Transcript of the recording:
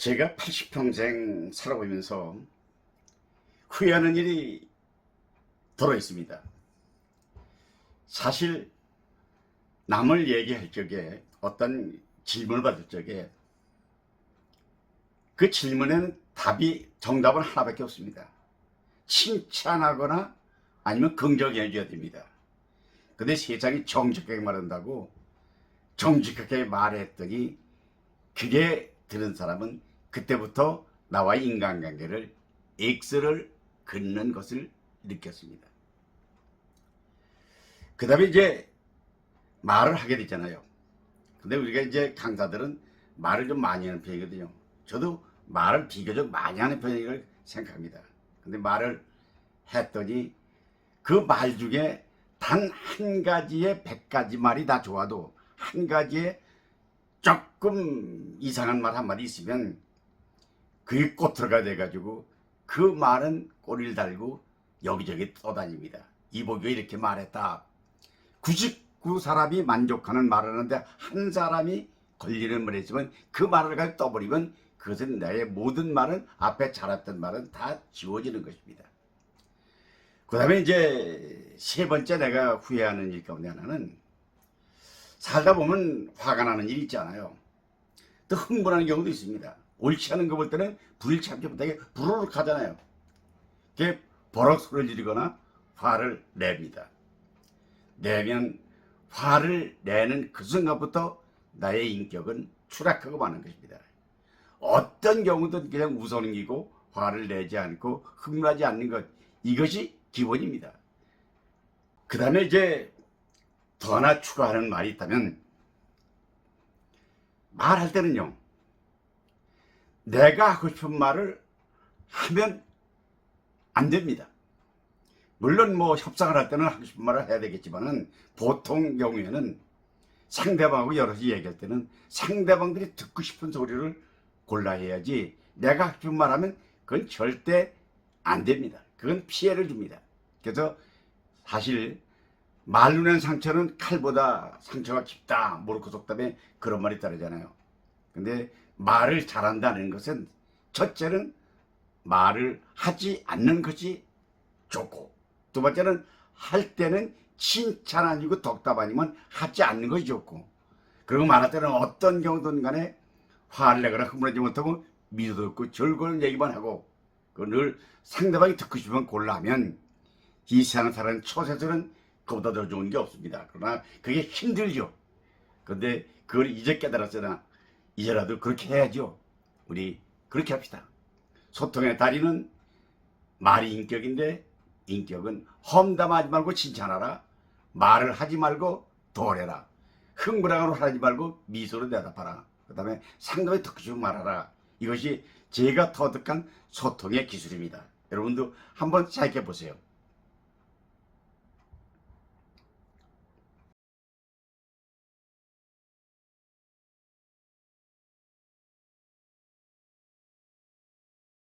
제가 80평생 살아보면서 후회하는 일이 들어 있습니다. 사실 남을 얘기할 적에 어떤 질문을 받을 적에 그 질문에는 답이 정답은 하나밖에 없습니다. 칭찬하거나 아니면 긍정해 줘야 됩니다. 근데 세상이 정직하게 말한다고 정직하게 말했더니 그게 들은 사람은 그때부터 나와 인간관계를 X를 긋는 것을 느꼈습니다. 그 다음에 이제 말을 하게 되잖아요. 근데 우리가 이제 강사들은 말을 좀 많이 하는 편이거든요. 저도 말을 비교적 많이 하는 편이라고 생각합니다. 근데 말을 했더니 그 말 중에 단 한 가지에 백 가지 말이 다 좋아도 한 가지에 조금 이상한 말 한 마디 있으면 그게 꼬투리가 돼가지고 그 말은 꼬리를 달고 여기저기 떠다닙니다. 이보기가 이렇게 말했다. 99 사람이 만족하는 말을 하는데 한 사람이 걸리는 말이 있으면 그 말을 가지고 떠버리면 그것은 나의 모든 말은 앞에 잘했던 말은 다 지워지는 것입니다. 그 다음에 이제 세 번째 내가 후회하는 일 가운데 하나는 살다 보면 화가 나는 일이 있잖아요. 또 흥분하는 경우도 있습니다. 옳지 않은 거 볼 때는 불 참지 못하게 부르륵 하잖아요. 그게 버럭 소리를 지르거나 화를 냅니다. 내면 화를 내는 그 순간부터 나의 인격은 추락하고 마는 것입니다. 어떤 경우든 그냥 웃어넘기고 화를 내지 않고 흥분하지 않는 것 이것이 기본입니다. 그 다음에 이제 더 하나 추가하는 말이 있다면 말할 때는요 내가 하고 싶은 말을 하면 안 됩니다. 물론 뭐 협상을 할 때는 하고 싶은 말을 해야 되겠지만은 보통 경우에는 상대방하고 여럿이 얘기할 때는 상대방들이 듣고 싶은 소리를 골라 해야지 내가 하고 싶은 말 하면 그건 절대 안 됩니다. 그건 피해를 줍니다. 그래서 사실 말로 낸 상처는 칼보다 상처가 깊다. 모르고 속담에 그런 말이 따르잖아요. 근데 말을 잘한다는 것은 첫째는 말을 하지 않는 것이 좋고 두 번째는 할 때는 칭찬 아니고 덕담 아니면 하지 않는 것이 좋고 그리고 말할 때는 어떤 경우든 간에 화를 내거나 흥분하지 못하고 미소도 없고 즐거운 얘기만 하고 그늘 상대방이 듣고 싶으면 골라하면 이 세상 사는 초세들은 그보다 더 좋은 게 없습니다. 그러나 그게 힘들죠. 근데 그걸 이제 깨달았으나 이제라도 그렇게 해야죠. 우리 그렇게 합시다. 소통의 다리는 말이 인격인데 인격은 험담하지 말고 칭찬하라. 말을 하지 말고 도래라. 흥분하고 하지 말고 미소로 대답하라. 그 다음에 듣고 싶은 말하라. 이것이 제가 터득한 소통의 기술입니다. 여러분도 한번 생각해 보세요.